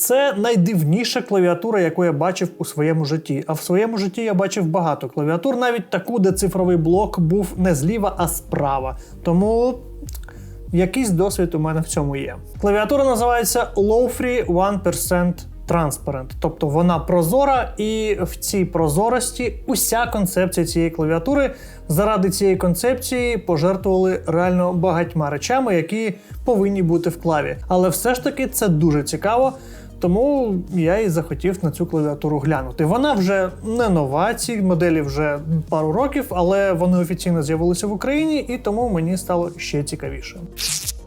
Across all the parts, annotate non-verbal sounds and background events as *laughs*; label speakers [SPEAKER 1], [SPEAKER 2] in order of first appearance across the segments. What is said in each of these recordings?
[SPEAKER 1] Це найдивніша клавіатура, яку я бачив у своєму житті. А в своєму житті я бачив багато клавіатур, навіть таку, де цифровий блок був не зліва, а справа. Тому якийсь досвід у мене в цьому є. Клавіатура називається Low Free 1% Transparent, тобто вона прозора, і в цій прозорості уся концепція цієї клавіатури заради цієї концепції пожертвували реально багатьма речами, які повинні бути в клаві. Але все ж таки це дуже цікаво. Тому я і захотів на цю клавіатуру глянути. Вона вже не нова, ці моделі вже пару років, але вони офіційно з'явилися в Україні, і тому мені стало ще цікавіше.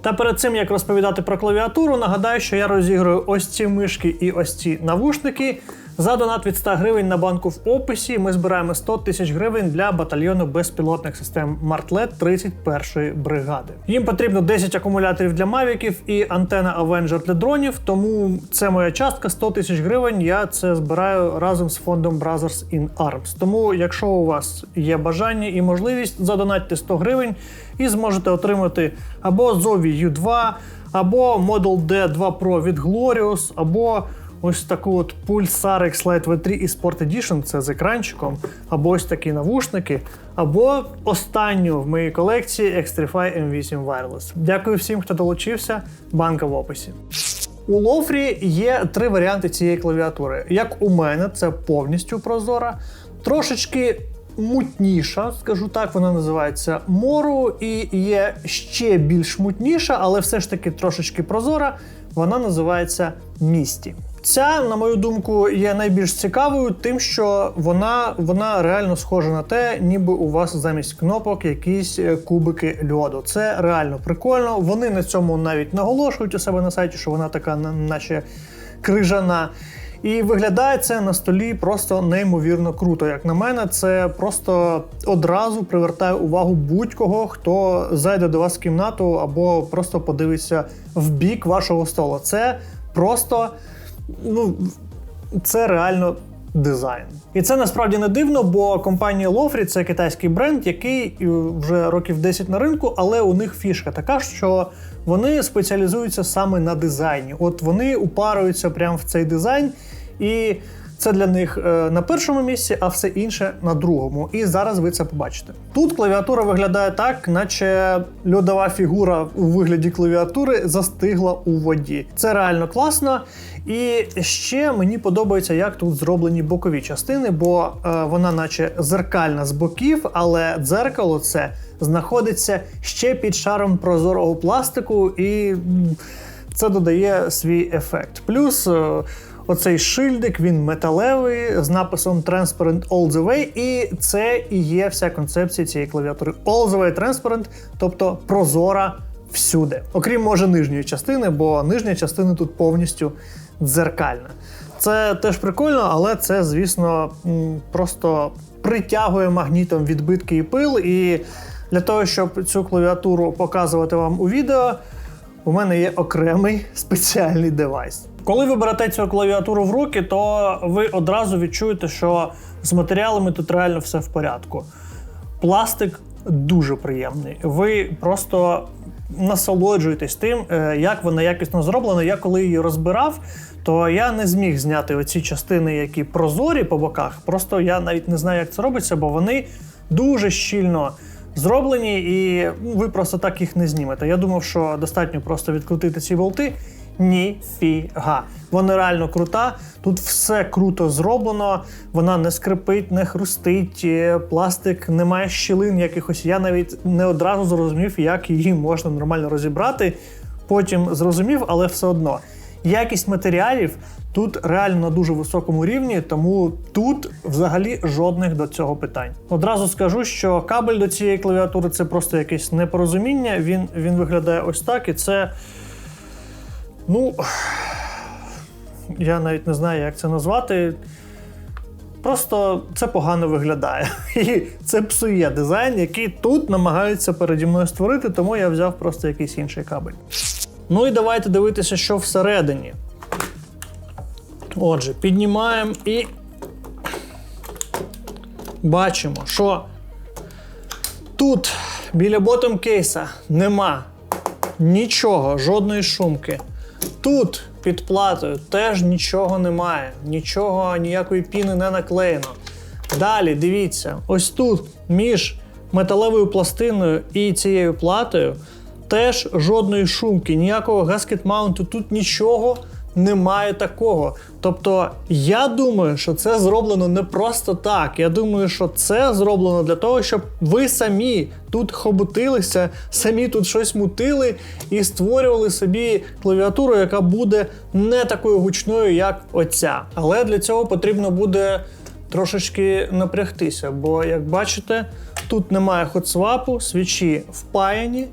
[SPEAKER 1] Та перед цим як розповідати про клавіатуру, нагадаю, що я розіграю ось ці мишки і ось ці навушники. За донат від 100 гривень на банку в описі ми збираємо 100 тисяч гривень для батальйону безпілотних систем Martlet 31-ї бригади. Їм потрібно 10 акумуляторів для мавіків і антена Avenger для дронів. Тому це моя частка 100 тисяч гривень. Я це збираю разом з фондом Brothers in Arms. Тому, якщо у вас є бажання і можливість, задонатьте 100 гривень і зможете отримати або Zowie U2, або Model D 2 Pro від Glorious, або ось таку от Pulsar X-Lite V3 і Sport Edition, це з екранчиком, або ось такі навушники, або останню в моїй колекції Xtrify M8 Wireless. Дякую всім, хто долучився. Банка в описі. У Лофрі є три варіанти цієї клавіатури. Як у мене, це повністю прозора, трошечки мутніша, скажу так, вона називається Мору, і є ще більш мутніша, але все ж таки трошечки прозора. Вона називається Місті. Ця, на мою думку, є найбільш цікавою, тим, що вона, вона реально схожа на те, ніби у вас замість кнопок якісь е, кубики льоду. Це реально прикольно. Вони на цьому навіть наголошують у себе на сайті, що вона така, наче крижана. І виглядає це на столі просто неймовірно круто. Як на мене, це просто одразу привертає увагу будь-кого, хто зайде до вас в кімнату або просто подивиться в бік вашого столу. Це просто ну, це реально дизайн. І це насправді не дивно, бо компанія Lofree – це китайський бренд, який е, вже років 10 на ринку, але у них фішка така, що вони спеціалізуються саме на дизайні. От вони упаруються прямо в цей дизайн, і це для них е, на першому місці, а все інше на другому. І зараз ви це побачите. Тут клавіатура виглядає так, наче льодова фігура у вигляді клавіатури застигла у воді. Це реально класно. І ще мені подобається, як тут зроблені бокові частини, бо е, вона, наче зеркальна з боків, але дзеркало це знаходиться ще під шаром прозорого пластику, і це додає свій ефект. Плюс. е, Оцей шильдик, він металевий з написом Transparent All the Way, і це і є вся концепція цієї клавіатури. All the way Transparent, тобто прозора всюди. Окрім може нижньої частини, бо нижня частина тут повністю дзеркальна. Це теж прикольно, але це, звісно, просто притягує магнітом відбитки і пил. І для того, щоб цю клавіатуру показувати вам у відео, у мене є окремий спеціальний девайс. Коли ви берете цю клавіатуру в руки, то ви одразу відчуєте, що з матеріалами тут реально все в порядку. Пластик дуже приємний. Ви просто насолоджуєтесь тим, е, як вона якісно зроблена. Я коли її розбирав, то я не зміг зняти оці частини, які прозорі по боках. Просто я навіть не знаю, як це робиться, бо вони дуже щільно зроблені, і ну, ви просто так їх не знімете. Я думав, що достатньо просто відкрутити ці болти. Ніфіга. Вона реально крута. Тут все круто зроблено. Вона не скрипить, не хрустить, е, пластик не має щілин якихось. Я навіть не одразу зрозумів, як її можна нормально розібрати. Потім зрозумів, але все одно. Якість матеріалів тут реально на дуже високому рівні, тому тут взагалі жодних до цього питань. Одразу скажу, що кабель до цієї клавіатури це просто якесь непорозуміння. Він, він виглядає ось так, і це. Ну, я навіть не знаю, як це назвати. Просто це погано виглядає. *laughs* І це псує дизайн, який тут намагаються переді мною створити, тому я взяв просто якийсь інший кабель. Ну і давайте дивитися, що всередині. Отже, піднімаємо і бачимо, що тут біля ботом кейса нема нічого, жодної шумки. Тут під платою теж нічого немає, нічого, ніякої піни не наклеєно. Далі дивіться, ось тут між металевою пластиною і цією платою теж жодної шумки, ніякого гаскет-маунту, тут нічого немає такого. Тобто, я думаю, що це зроблено не просто так. Я думаю, що це зроблено для того, щоб ви самі тут хобутилися, самі тут щось мутили і створювали собі клавіатуру, яка буде не такою гучною, як оця. Але для цього потрібно буде трошечки напрягтися, бо, як бачите, тут немає хотсвапу, свічі впаяні.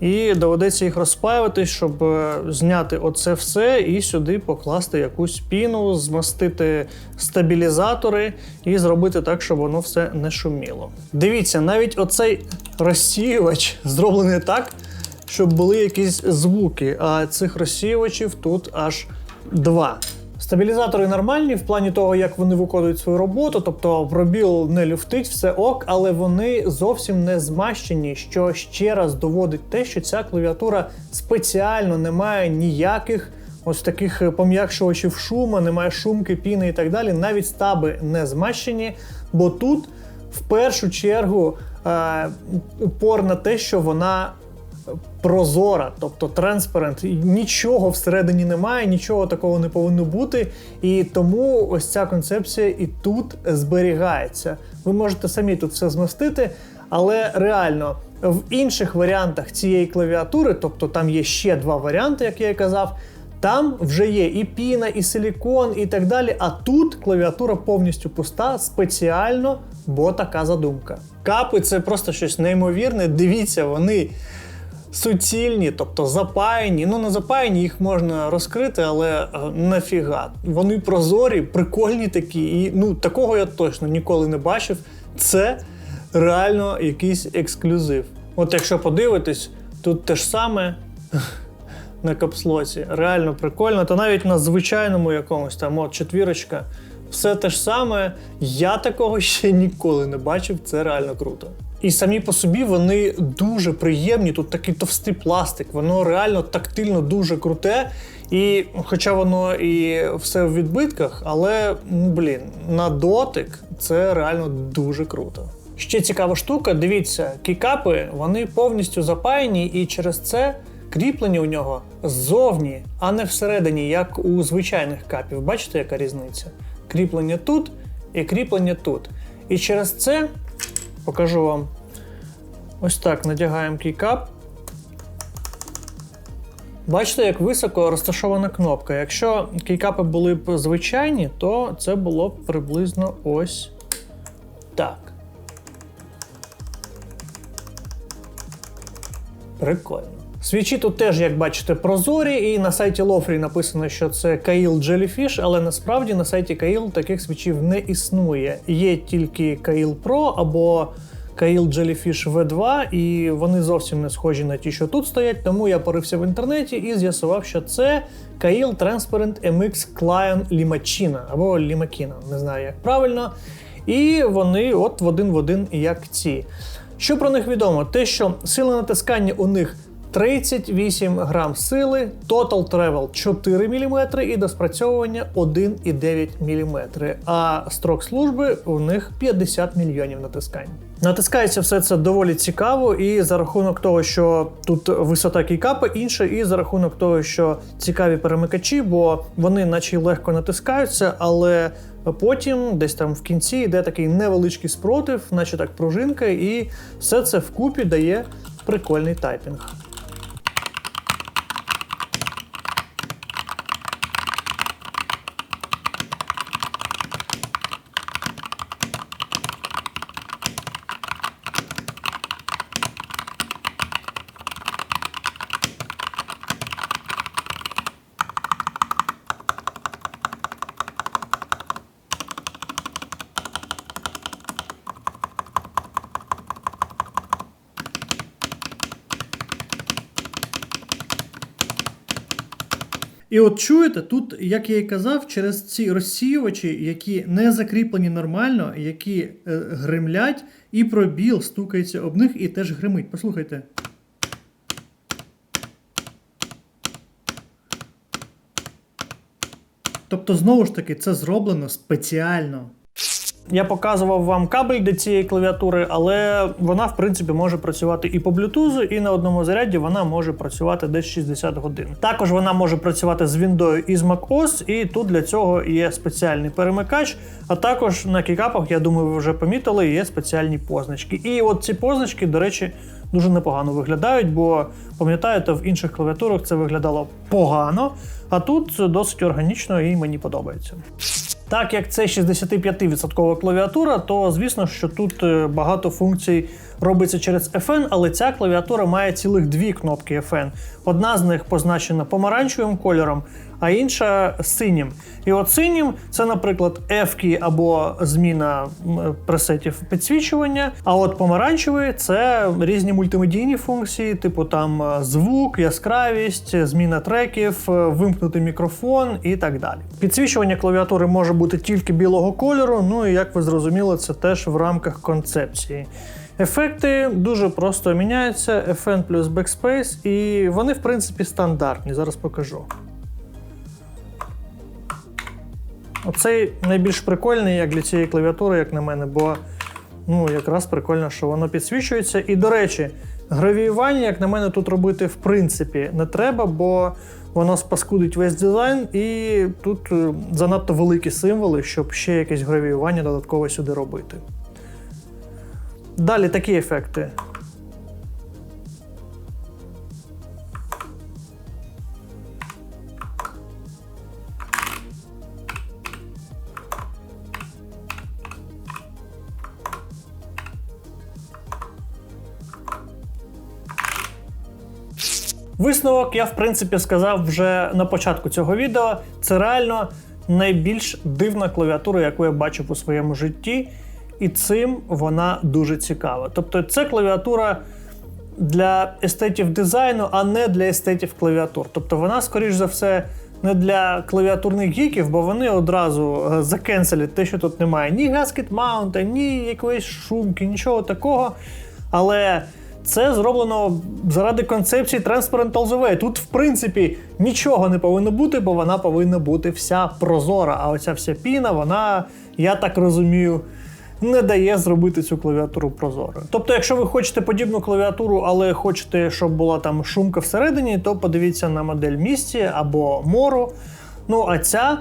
[SPEAKER 1] І доведеться їх розпаювати, щоб е, зняти оце все і сюди покласти якусь піну, змастити стабілізатори і зробити так, щоб воно все не шуміло. Дивіться, навіть оцей розсіювач зроблений так, щоб були якісь звуки. А цих розсіювачів тут аж два. Стабілізатори нормальні в плані того, як вони виконують свою роботу, тобто пробіл не люфтить, все ок, але вони зовсім не змащені, що ще раз доводить те, що ця клавіатура спеціально не має ніяких ось таких пом'якшувачів шуму, немає шумки, піни і так далі. Навіть стаби не змащені, бо тут в першу чергу е, упор на те, що вона прозора, тобто транспарент. Нічого всередині немає, нічого такого не повинно бути. І тому ось ця концепція і тут зберігається. Ви можете самі тут все змастити, але реально. В інших варіантах цієї клавіатури, тобто там є ще два варіанти, як я і казав, там вже є і піна, і силікон, і так далі. А тут клавіатура повністю пуста, спеціально, бо така задумка. Капи це просто щось неймовірне. Дивіться, вони суцільні, тобто запаяні. Ну, не запаяні, їх можна розкрити, але е, нафіга. Вони прозорі, прикольні такі. І ну, такого я точно ніколи не бачив. Це реально якийсь ексклюзив. От якщо подивитись, тут те ж саме. *laughs* На капслоті. Реально прикольно. Та навіть на звичайному якомусь там от четвірочка. Все те ж саме. Я такого *laughs* ще ніколи не бачив. Це реально круто. І самі по собі вони дуже приємні. Тут такий товстий пластик, воно реально тактильно дуже круте. І хоча воно і все в відбитках, але ну, блін, на дотик це реально дуже круто. Ще цікава штука, дивіться, кікапи вони повністю запаяні, і через це кріплення у нього ззовні, а не всередині, як у звичайних капів. Бачите, яка різниця? Кріплення тут і кріплення тут. І через це покажу вам ось так надягаємо кейкап. Бачите, як високо розташована кнопка. Якщо кейкапи були б звичайні, то це було б приблизно ось так. Прикольно. Свічі тут теж, як бачите, прозорі, і на сайті Lofree написано, що це Kail Jellyfish, але насправді на сайті Kail таких свічів не існує. Є тільки Kail Pro або Kail Jellyfish V2, і вони зовсім не схожі на ті, що тут стоять. Тому я порився в інтернеті і з'ясував, що це Kail Transparent MX Client Limachina або Limakina, не знаю як правильно. І вони от в один в один, як ці. Що про них відомо? Те, що сила натискання у них 38 грам сили, Total Travel 4 мм і до спрацьовування 1,9 мм. А строк служби у них 50 мільйонів натискань. Натискається все це доволі цікаво, і за рахунок того, що тут висота кейкапа інша, і за рахунок того, що цікаві перемикачі, бо вони, наче легко натискаються, але потім, десь там в кінці, йде такий невеличкий спротив, наче так пружинка, і все це вкупі дає прикольний тайпінг. І от чуєте, тут, як я і казав, через ці розсіювачі, які не закріплені нормально, які е, гримлять, і пробіл стукається об них і теж гримить. Послухайте. Тобто, знову ж таки, це зроблено спеціально. Я показував вам кабель до цієї клавіатури, але вона, в принципі, може працювати і по Bluetooth, і на одному заряді вона може працювати десь 60 годин. Також вона може працювати з Windows і з macOS, і тут для цього є спеціальний перемикач. А також на кікапах, я думаю, ви вже помітили, є спеціальні позначки. І от ці позначки, до речі, дуже непогано виглядають, бо пам'ятаєте, в інших клавіатурах це виглядало погано, а тут досить органічно і мені подобається. Так як це 65% клавіатура, то звісно, що тут е, багато функцій робиться через FN, але ця клавіатура має цілих дві кнопки FN. Одна з них позначена помаранчевим кольором, а інша синім. І от синім це, наприклад, F або зміна пресетів підсвічування. А от помаранчевий це різні мультимедійні функції, типу там е, звук, яскравість, зміна треків, е, вимкнути мікрофон і так далі. Підсвічування клавіатури може бути тільки білого кольору. Ну і як ви зрозуміли, це теж в рамках концепції. Ефекти дуже просто міняються: FN плюс Backspace, і вони, в принципі, стандартні. Зараз покажу. Оцей найбільш прикольний, як для цієї клавіатури, як на мене, бо ну, якраз прикольно, що воно підсвічується. І, до речі, гравіювання, як на мене, тут робити в принципі не треба, бо воно спаскудить весь дизайн, і тут е, занадто великі символи, щоб ще якесь гравіювання додатково сюди робити. Далі такі ефекти. Висновок я, в принципі, сказав вже на початку цього відео. Це реально найбільш дивна клавіатура, яку я бачив у своєму житті, і цим вона дуже цікава. Тобто, це клавіатура для естетів дизайну, а не для естетів клавіатур. Тобто, вона, скоріш за все, не для клавіатурних гіків, бо вони одразу е, закенселять те, що тут немає ні гаскет маунта, ні якоїсь шумки, нічого такого. Але це зроблено заради концепції Transparent All the Way. Тут, в принципі, нічого не повинно бути, бо вона повинна бути вся прозора. А оця вся піна, вона, я так розумію, не дає зробити цю клавіатуру прозорою. Тобто, якщо ви хочете подібну клавіатуру, але хочете, щоб була там шумка всередині, то подивіться на модель місті або мору. Ну а ця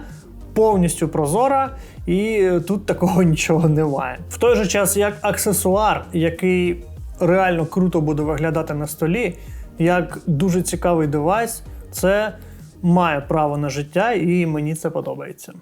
[SPEAKER 1] повністю прозора, і тут такого *laughs* нічого немає. В той же час, як аксесуар, який реально круто буде виглядати на столі, як дуже цікавий девайс, це має право на життя, і мені це подобається.